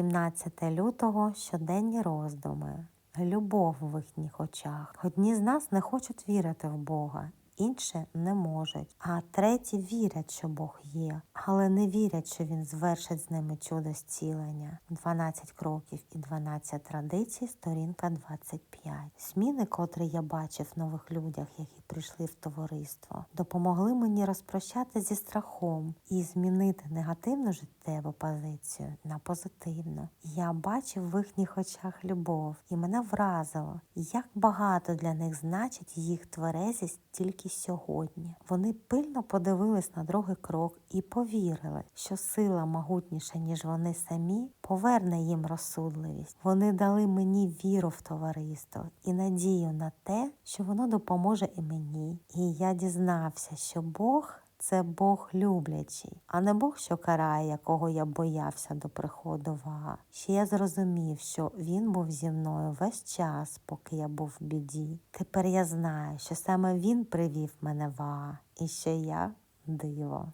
17 лютого щоденні роздуми. Любов в їхніх очах. Одні з нас не хочуть вірити в Бога, інші не можуть, а треті вірять, що Бог є, але не вірять, що Він звершить з ними чудо зцілення. 12 кроків і 12 традицій, сторінка 25. Зміни, котрі я бачив в нових людях, які прийшли в товариство, допомогли мені розпрощати зі страхом і змінити негативну життєву позицію на позитивну. Я бачив в їхніх очах любов, і мене вразило, як багато для них значить їх тверезість тільки сьогодні. Вони пильно подивились на другий крок і повірили, що сила могутніша, ніж вони самі, поверне їм розсудливість. Вони дали мені віру в товариство і надію на те, що воно допоможе і мені. І я дізнався, що Бог. Це Бог люблячий, а не Бог, що карає, якого я боявся до приходу вага. Ще я зрозумів, що він був зі мною весь час, поки я був в біді. Тепер я знаю, що саме він привів мене вага і що я диво.